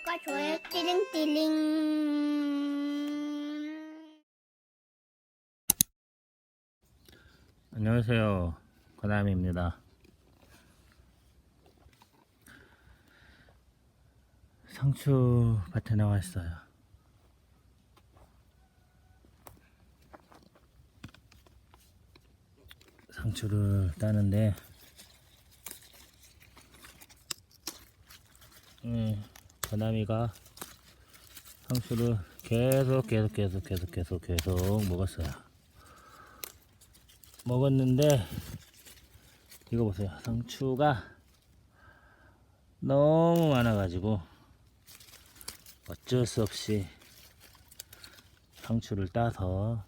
구독과 좋아요 띠링띠링 안녕하세요. 권남입니다. 상추 밭에 나와 있어요. 상추를 따는데, 음, 권남이가 상추를 계속 계속 계속 계속 계속 계속 먹었어요. 먹었는데 이거 보세요 상추가 너무 많아가지고 어쩔 수 없이 상추를 따서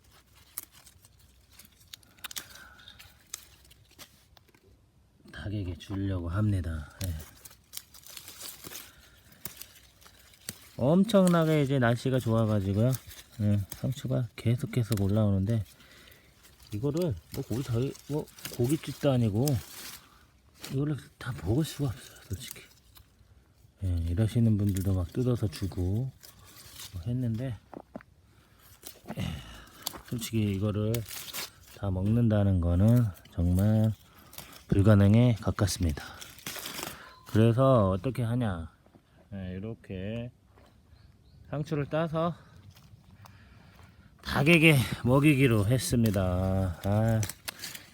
닭에게 주려고 합니다 예. 엄청나게 이제 날씨가 좋아가지고요. 예, 상추가 계속 계속 올라오는데 이거를 뭐 고기 저희 뭐 고깃집도 아니고 이거를 다 먹을 수가 없어요 솔직히. 예, 이러시는 분들도 막 뜯어서 주고 뭐 했는데 예, 솔직히 이거를 다 먹는다는 거는 정말 불가능에 가깝습니다. 그래서 어떻게 하냐? 예, 이렇게 상추를 따서 닭에게 먹이기로 했습니다. 아,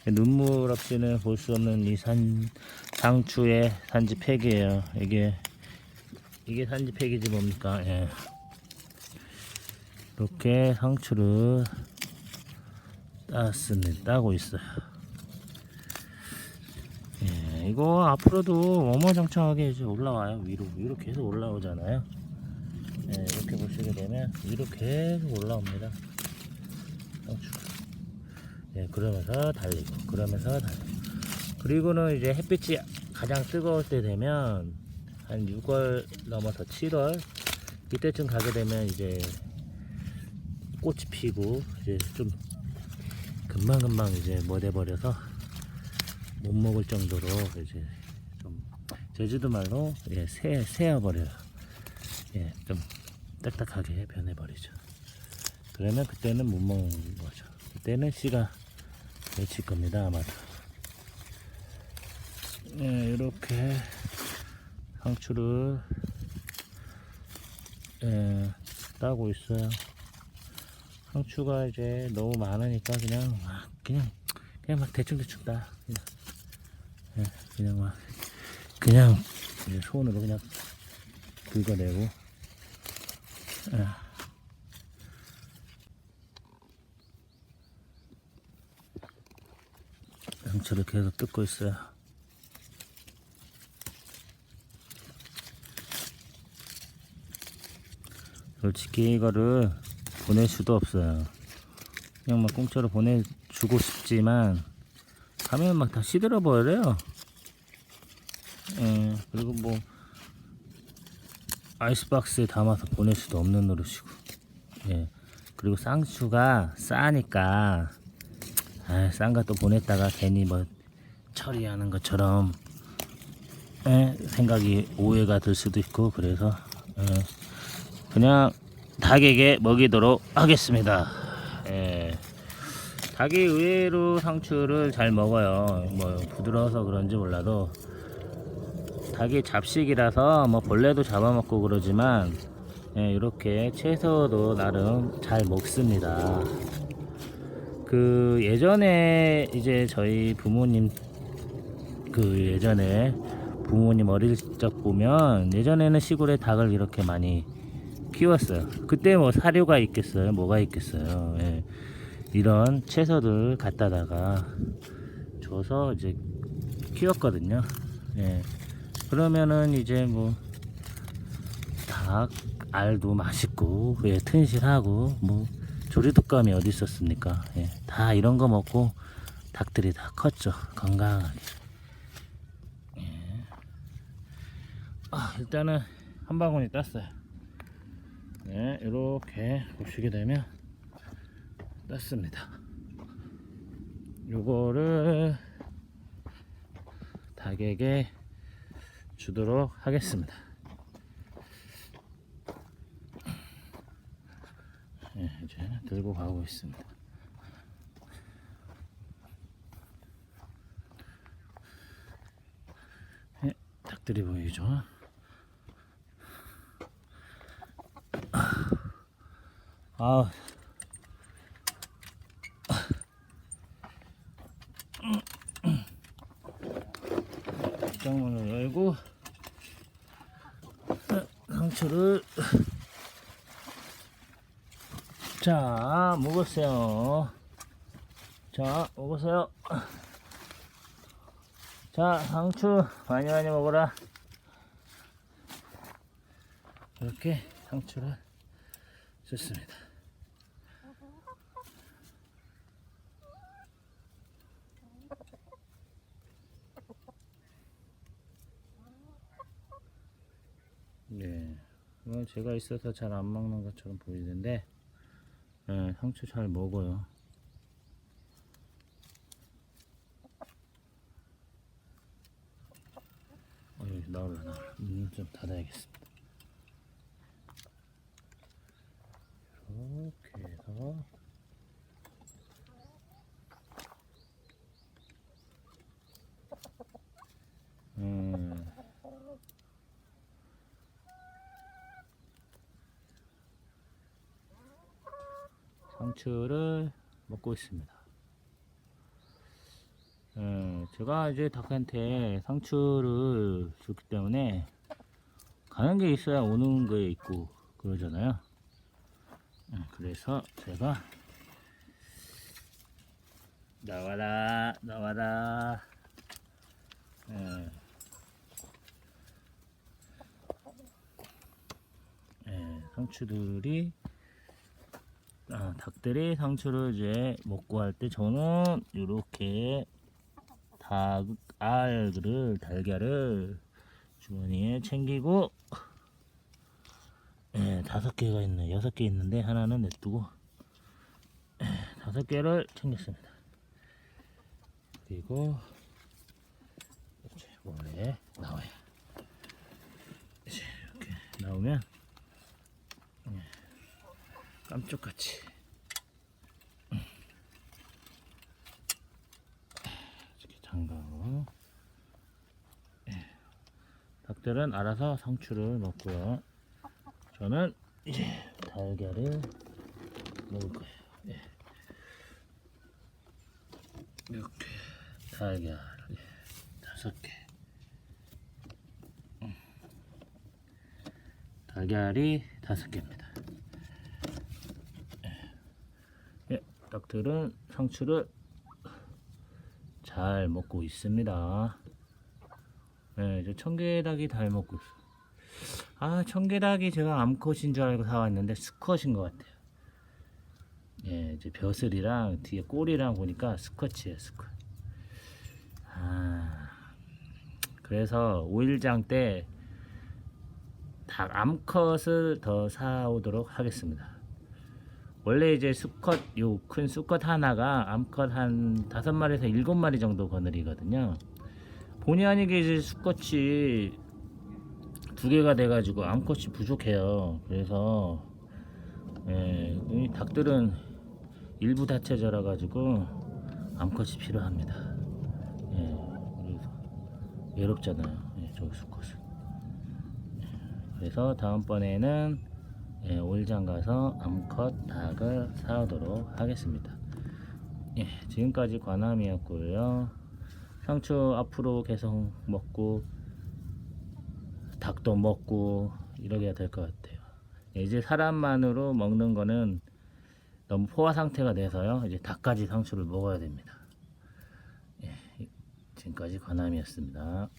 눈물 없이는 볼 수 없는 이 산, 상추의 산지 팩이에요. 이게, 이게 산지 팩이지 뭡니까? 예. 이렇게 상추를 땄습니다. 따고 있어요. 예, 이거 앞으로도 어마장창하게 올라와요. 위로, 위로 계속 올라오잖아요. 예, 이렇게 보시게 되면 위로 계속 올라옵니다. 예, 그러면서 달리고, 그러면서 달리고. 그리고는 이제 햇빛이 가장 뜨거울 때 되면 한 6월 넘어서 7월 이때쯤 가게 되면 이제 꽃이 피고 이제 좀 금방금방 이제 못해 버려서 못 먹을 정도로 이제 좀 제주도 말로 예, 새 새어 버려요. 예, 좀 딱딱하게 변해버리죠. 그러면 그때는 못 먹는 거죠. 그때는 씨가 맺힐 겁니다, 아마도. 예, 이렇게 상추를 예, 따고 있어요. 상추가 이제 너무 많으니까 그냥 막 그냥 그냥 막 대충 대충 따. 그냥, 예, 그냥 막 그냥 손으로 그냥 긁어내고 예. 상처를 계속 뜯고 있어요. 솔직히 이거를 보낼 수도 없어요. 그냥 막 공짜로 보내주고 싶지만 가면 막 다 시들어 버려요. 예, 그리고 뭐 아이스박스에 담아서 보낼 수도 없는 노릇이고. 예. 그리고 쌍추가 싸니까 아, 싼가 또 보냈다가 괜히 뭐 처리하는 것처럼 예, 생각이 오해가 들 수도 있고 그래서 예, 그냥 닭에게 먹이도록 하겠습니다. 예, 닭이 의외로 상추를 잘 먹어요. 뭐 부드러워서 그런지 몰라도 닭이 잡식이라서 뭐 벌레도 잡아먹고 그러지만 예, 이렇게 채소도 나름 잘 먹습니다. 그 예전에 이제 저희 부모님 그 예전에 부모님 어릴 적 보면 예전에는 시골에 닭을 이렇게 많이 키웠어요. 그때 뭐 사료가 있겠어요? 뭐가 있겠어요? 예. 이런 채소들 갖다다가 줘서 이제 키웠거든요. 예. 그러면은 이제 뭐 닭 알도 맛있고 예, 튼실하고 뭐 조리독감이 어디 있었습니까? 예, 다 이런 거 먹고 닭들이 다 컸죠 건강하게. 예. 아 일단은 한 바구니 땄어요. 네 이렇게 보시게 되면 땄습니다. 요거를 닭에게 주도록 하겠습니다. 네, 이제 들고 가고 있습니다. 네, 닭들이 보이죠? 아 장문을 열고 상추를 자 먹었어요. 자 먹었어요. 자 상추 많이 많이 먹어라. 이렇게 상추를 썼습니다 네 이건 제가 있어서 잘 안 먹는 것처럼 보이는데 네, 상추 잘 먹어요. 나올라 나올라 문좀 닫아야겠습니다 이렇게 해서 음 상추를 먹고 있습니다. 예, 제가 이제 닭한테 상추를 줬기 때문에 가는 게 있어야 오는 게 있고 그러잖아요. 예, 그래서 제가 나와라 나와라 예. 예, 상추들이 아, 닭들이 상추를 이제 먹고 할 때 저는 이렇게 닭 알을 달걀을 주머니에 챙기고 예, 다섯 개가 있네. 여섯 개 있는데 하나는 냅두고 예, 다섯 개를 챙겼습니다. 그리고 이제 원래 나와요. 이제 이렇게 나오면 예, 깜짝같이 이렇게 잠가고 예. 닭들은 알아서 상추를 먹고요 저는 이제 달걀을 먹을 거예요 예. 이렇게 달걀 예. 다섯 개 음. 달걀이 다섯 개입니다 예, 닭들은 상추를 잘 먹고 있습니다. 네, 저 청개닭이 잘 먹고 있어. 아, 청개닭이 제가 암컷인 줄 알고 사왔는데 수컷인 것 같아요. 예, 이제 벼슬이랑 뒤에 꼬리랑 보니까 수컷이에요, 수컷. 아, 그래서 5일장 때 닭 암컷을 더 사오도록 하겠습니다. 원래 이제 수컷 요 큰 수컷 하나가 암컷 한 다섯 마리에서 일곱 마리 정도 거느리거든요. 본의 아니게 이제 수컷이 두 개가 돼가지고 암컷이 부족해요. 그래서 예, 이 닭들은 일부 다체자라 가지고 암컷이 필요합니다. 예, 그래서 외롭잖아요. 예, 저 수컷은. 그래서 다음번에는 예, 올장 가서 암컷 닭을 사오도록 하겠습니다. 예, 지금까지 관함이었고요. 상추 앞으로 계속 먹고 닭도 먹고 이러게 될 것 같아요. 예, 이제 사람만으로 먹는 거는 너무 포화 상태가 돼서요. 이제 닭까지 상추를 먹어야 됩니다. 예, 지금까지 관함이었습니다.